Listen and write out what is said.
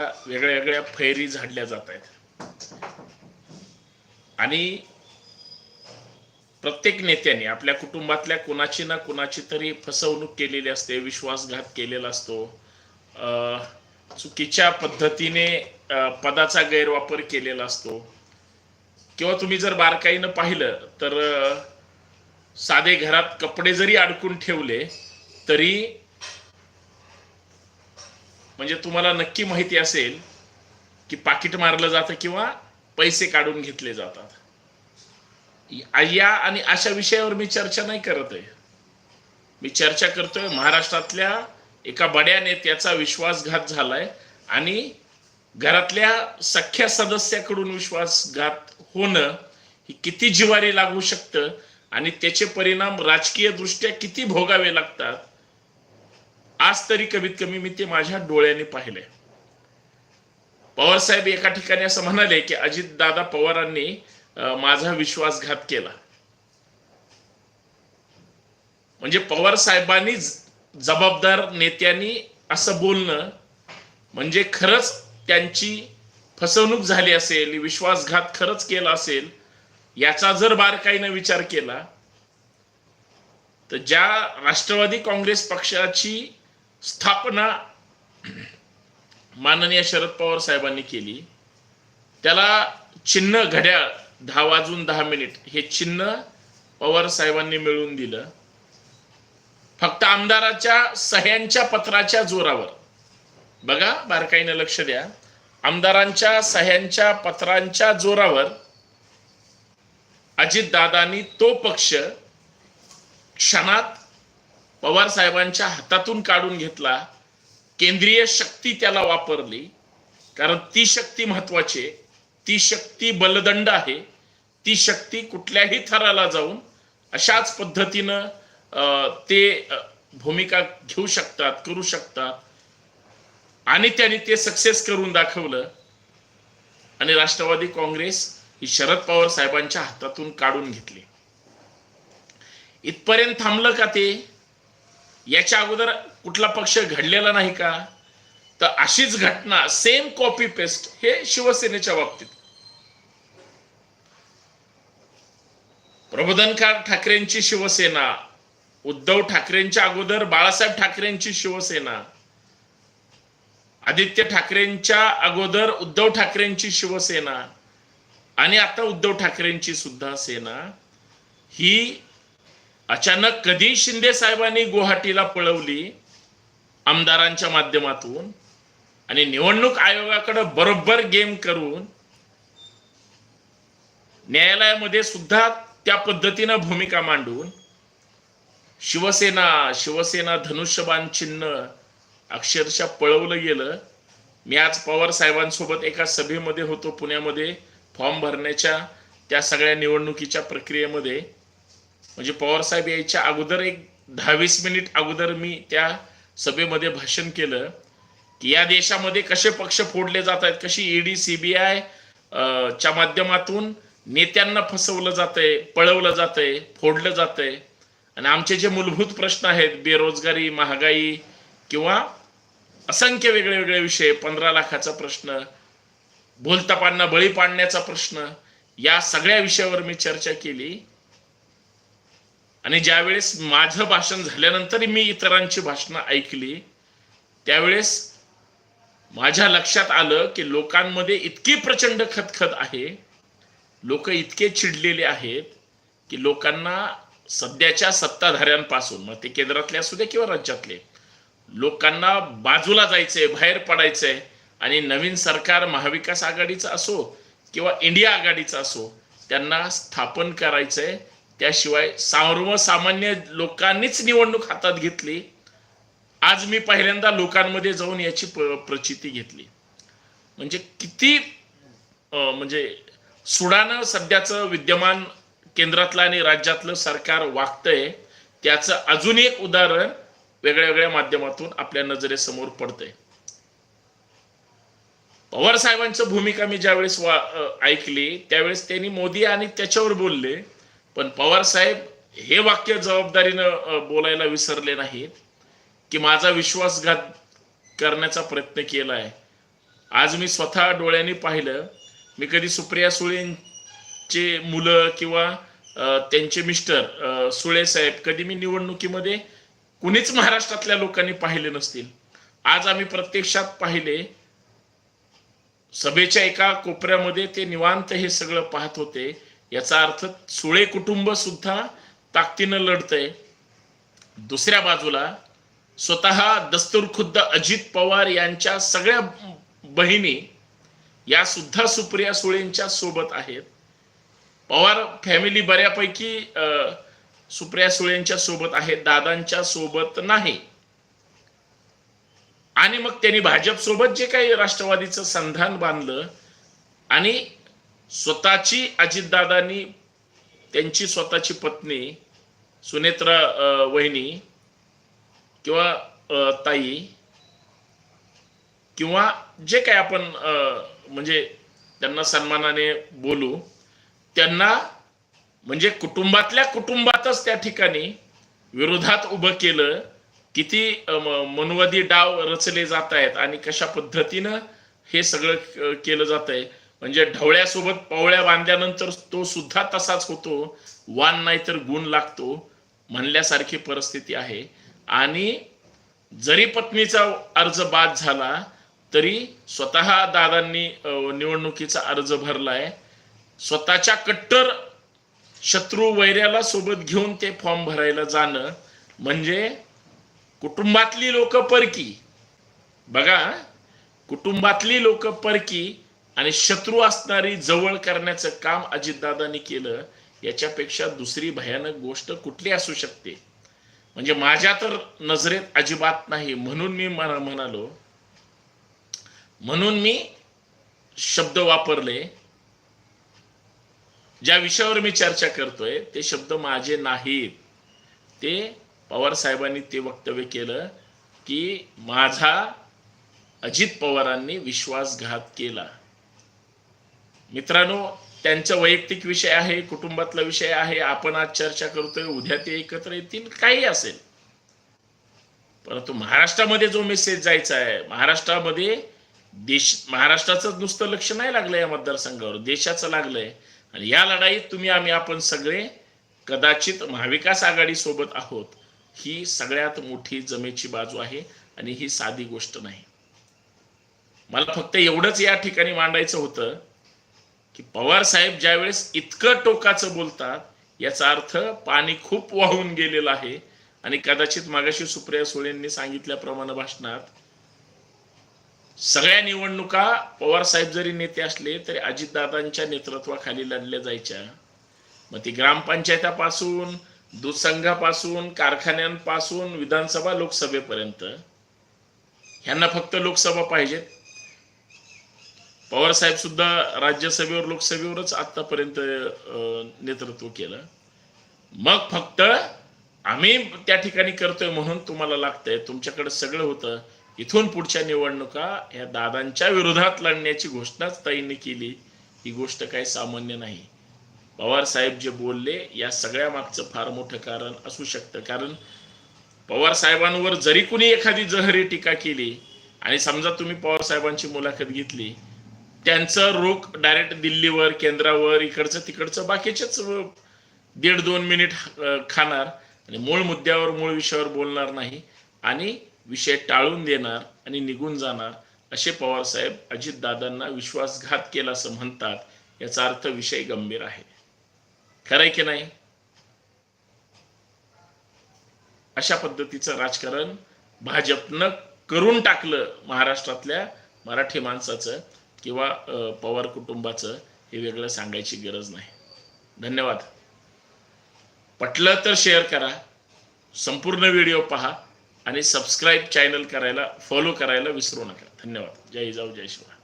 वेगळ्या वेगळ्या फैरी झाडल्या जात आहेत. आणि प्रत्येक नेत्याने आपल्या कुटुंबातल्या कुणाची ना कुणाची तरी फसवणूक केलेली असते विश्वासघात केलेला असतो. अं, चुकीच्या पद्धतीने पदाचा गैरवापर केलेला असतो. किंवा तुम्ही जर बारकाईनं पाहिलं तर साधे घरात कपडे जरी अडकून ठेवले तरी म्हणजे तुम्हाला नक्की माहिती असेल की पाकिट मारलं जातं किंवा पैसे काढून घेतले जातात. या आणि अशा विषयावर मी चर्चा नाही करत आहे. मी चर्चा करतोय महाराष्ट्रातल्या एका बड्या नेत्याचा विश्वासघात झालाय आणि घरातल्या सख्या सदस्याकडून विश्वासघात होणं ही किती जिवारी लागू शकतं आणि त्याचे परिणाम राजकीय दृष्ट्या किती भोगावे लागतात आज तरी कमीत कमी मी ते माझ्या डोळ्याने पाहिले पवार साहेब एका ठिकाणी असं म्हणाले की अजितदादा पवारांनी माझा विश्वासघात केला. म्हणजे पवार साहेबांनी जबाबदार नेत्यांनी असं बोलणं म्हणजे खरंच त्यांची फसवणूक झाली असेल विश्वासघात खरंच केला असेल याचा जर बारकाईनं विचार केला तर ज्या राष्ट्रवादी काँग्रेस पक्षाची स्थापना माननीय शरद पवार साहेबांनी केली. त्याला चिन्ह घड्याळ दहा वाजून दहा मिनिट हे चिन्ह पवार साहेबांनी मिळवून दिलं. फक्त आमदाराच्या सह्यांच्या पत्राच्या जोरावर. बघा बारकाईनं लक्ष द्या. आमदारांच्या सह्यांच्या पत्रांच्या जोरावर अजितदादांनी तो पक्ष क्षणात पवार साहेबांच्या हातातून काढून घेतला. केंद्रीय शक्ती त्याला वापरली. कारण ती शक्ती महत्वाची आहे. ती शक्ती बलदंड आहे. ती शक्ती कुठल्याही थराला जाऊन अशाच पद्धतीनं ते भूमिका घेऊ शकतात करू शकतात. आणि त्यांनी ते सक्सेस करून दाखवलं. आणि राष्ट्रवादी काँग्रेस ही शरद पवार साहेबांच्या हातातून काढून घेतली. इथपर्यंत थांबलं का ते? याच्या अगोदर कुठला पक्ष घडलेला नाही का? तर अशीच घटना सेम कॉपी पेस्ट हे शिवसेनेच्या बाबतीत. प्रबोधनकार ठाकरेंची शिवसेना उद्धव ठाकरेंच्या अगोदर बाळासाहेब ठाकरेंची शिवसेना आदित्य ठाकरेंच्या अगोदर उद्धव ठाकरेंची शिवसेना आणि आता उद्धव ठाकरेंची सुद्धा सेना ही अचानक कधी शिंदे साहेबांनी गुवाहाटीला पळवली आमदारांच्या माध्यमातून आणि निवडणूक आयोगाकडे बरोबर गेम करून न्यायालयामध्ये सुद्धा त्या पद्धतीनं भूमिका मांडून शिवसेना शिवसेना धनुष्यबाण चिन्ह अक्षरशः पळवलं गेलं. मी आज पवार साहेबांसोबत एका सभेमध्ये होतो पुण्यामध्ये फॉर्म भरण्याच्या त्या सगळ्या निवडणुकीच्या प्रक्रियेमध्ये. म्हणजे पवार साहेब यायच्या अगोदर एक दहा वीस मिनिट अगोदर मी त्या सभेमध्ये भाषण केलं की या देशामध्ये कसे पक्ष फोडले जात आहेत कशी ईडी सीबीआय च्या माध्यमातून नेत्यांना फसवलं जातंय पळवलं जातंय फोडलं जातंय. आणि आमचे जे मूलभूत प्रश्न आहेत बेरोजगारी महागाई किंवा असंख्य वेगळे वेगळे विषय पंधरा लाखाचा प्रश्न भूलतापांना बळी पाडण्याचा प्रश्न या सगळ्या विषयावर मी चर्चा केली. आणि ज्यावेळेस माझं भाषण झाल्यानंतर मी इतरांची भाषणं ऐकली त्यावेळेस माझ्या लक्षात आलं की लोकांमध्ये इतकी प्रचंड खतखत आहे लोक इतके चिडलेले आहेत की लोकांना सध्याच्या सत्ताधाऱ्यांपासून मग ते केंद्रातले असू दे किंवा राज्यातले लोकांना बाजूला जायचंय बाहेर पडायचंय आणि नवीन सरकार महाविकास आघाडीचं असो किंवा इंडिया आघाडीचं असो त्यांना स्थापन करायचंय त्याशिवाय सर्वसामान्य लोकांनीच निवडणूक हातात घेतली. आज मी पहिल्यांदा लोकांमध्ये जाऊन याची प- प्रचिती घेतली. म्हणजे किती म्हणजे सुडानं सध्याचं विद्यमान केंद्रातलं आणि राज्यातलं सरकार वागतंय त्याचं अजून एक उदाहरण वेगळ्या वेगळ्या माध्यमातून आपल्या नजरेसमोर पडतंय. पवार साहेबांचं भूमिका मी ज्यावेळेस वा ऐकली त्यावेळेस त्यांनी मोदी आणि त्याच्यावर बोलले. पण पवार साहेब हे वाक्य जबाबदारीनं बोलायला विसरले नाहीत की माझा विश्वासघात करण्याचा प्रयत्न केला आहे आज मी स्वतः डोळ्यांनी पाहिलं मी कधी सुप्रिया सुळेंचे मुलं किंवा त्यांचे मिस्टर सुळे साहेब कधी मी निवडणुकीमध्ये कुणीच महाराष्ट्रातल्या लोकांनी पाहिले नसतील. आज आम्ही प्रत्यक्षात पाहिले सभेच्या एका कोपऱ्यामध्ये ते निवांत हे सगळं पाहत होते. याचा अर्थ सुळे कुटुंब सुद्धा ताकदीनं लढतंय. दुसऱ्या बाजूला स्वतः दस्तूर खुद्द अजित पवार यांच्या सगळ्या बहिणी या सुद्धा सुप्रिया सुळेंच्या सोबत आहेत. पवार फॅमिली बऱ्यापैकी सुप्रिया सुळेंच्या सोबत आहे दादांच्या सोबत नाही. आणि मग त्यांनी भाजप सोबत जे काही राष्ट्रवादीचं संधान बांधलं आणि स्वतःची अजितदादांनी त्यांची स्वतःची पत्नी सुनेत्रा वहिनी किंवा ताई किंवा जे काही आपण म्हणजे त्यांना सन्मानाने बोलू त्यांना म्हणजे कुटुंबातल्या कुटुंबातच त्या ठिकाणी विरोधात उभं केलं किती मनवादी मनुवादी डाव रचले जात आहेत आणि कशा पद्धतीनं हे सगळं केलं जात आहे म्हणजे ढवळ्यासोबत पावळ्या बांधल्यानंतर तो सुद्धा तसाच होतो. वान नाही तर गुण लागतो म्हणल्यासारखी परिस्थिती आहे. आणि जरी पत्नीचा अर्ज बाद झाला तरी स्वतः दादांनी निवडणुकीचा अर्ज भरलाय. स्वतःच्या कट्टर शत्रू वैर्याला सोबत घेऊन ते फॉर्म भरायला जाणं म्हणजे कुटुंबातली लोक परकी. बघा कुटुंबातली लोक परकी आणि शत्रू असणारी जवळ करण्याचं काम अजितदादांनी केलं याच्यापेक्षा दुसरी भयानक गोष्ट कुठली असू शकते? म्हणजे माझ्या तर नजरेत अजिबात नाही. म्हणून मी म्हणालो म्हणून मी शब्द वापरले ज्या विषयावर मी चर्चा करतोय ते शब्द माझे नाहीत. ते पवार साहेबांनी ते वक्तव्य केलं की माझा अजित पवारांनी विश्वासघात केला. मित्रांनो त्यांचा वैयक्तिक विषय आहे कुटुंबातला विषय आहे. आपण आज चर्चा करतोय उद्या ते एकत्र येतील काही असेल. परंतु महाराष्ट्रामध्ये जो मेसेज जायचा आहे महाराष्ट्रामध्ये देश महाराष्ट्राचं नुसतं लक्ष नाही लागलं या मतदारसंघावर. देशाचं लागलंय. आणि या लढाईत तुम्ही आम्ही आपण सगळे कदाचित महाविकास आघाडी सोबत आहोत. ही सगळ्यात मोठी जमेची बाजू आहे आणि ही साधी गोष्ट नाही. मला फक्त एवढंच या ठिकाणी मांडायचं होतं की पवार साहेब ज्यावेळेस इतकं टोकाचं बोलतात याचा अर्थ पाणी खूप वाहून गेलेलं आहे. आणि कदाचित मागाशी सुप्रिया सुळेंनी सांगितल्याप्रमाणे भाषणात सगळ्या निवडणुका पवार साहेब जरी नेते असले तरी अजितदादांच्या नेतृत्वाखाली लढल्या जायच्या. मग ती ग्रामपंचायतापासून दूध संघापासून कारखान्यांपासून विधानसभा लोकसभेपर्यंत ह्यांना फक्त लोकसभा पाहिजेत. पवार साहेब सुद्धा राज्यसभेवर लोकसभेवरच आतापर्यंत नेतृत्व केलं. मग फक्त आम्ही त्या ठिकाणी करतोय म्हणून तुम्हाला लागतंय. तुमच्याकडे सगळं होतं. इथून पुढच्या निवडणुका ह्या दादांच्या विरोधात लढण्याची घोषणाच ताईंनी केली. ही गोष्ट काही सामान्य नाही. पवार साहेब जे बोलले या सगळ्या मागचं फार मोठं कारण असू शकतं. कारण पवार साहेबांवर जरी कुणी एखादी जहरी टीका केली आणि समजा तुम्ही पवार साहेबांची मुलाखत घेतली त्यांचं रोख डायरेक्ट दिल्लीवर केंद्रावर इकडचं तिकडचं बाकीचेच दीड दोन मिनिट खाणार. आणि मूळ मुद्द्यावर मूळ विषयावर बोलणार नाही. आणि विषय टाळून देणार आणि निघून जाणार असे पवार साहेब अजितदादांना विश्वासघात केला असं म्हणतात. याचा अर्थ विषय गंभीर आहे. खरंय की नाही? अशा पद्धतीचं राजकारण भाजपनं करून टाकलं महाराष्ट्रातल्या मराठी माणसाचं. किंवा पवार कुटुंबाचं हे वेगळं सांगायची गरज नाही. धन्यवाद. पटलं तर शेअर करा संपूर्ण व्हिडिओ पहा आणि सबस्क्राईब चॅनल करायला फॉलो करायला विसरू नका. धन्यवाद. जय जाऊ जय शिवा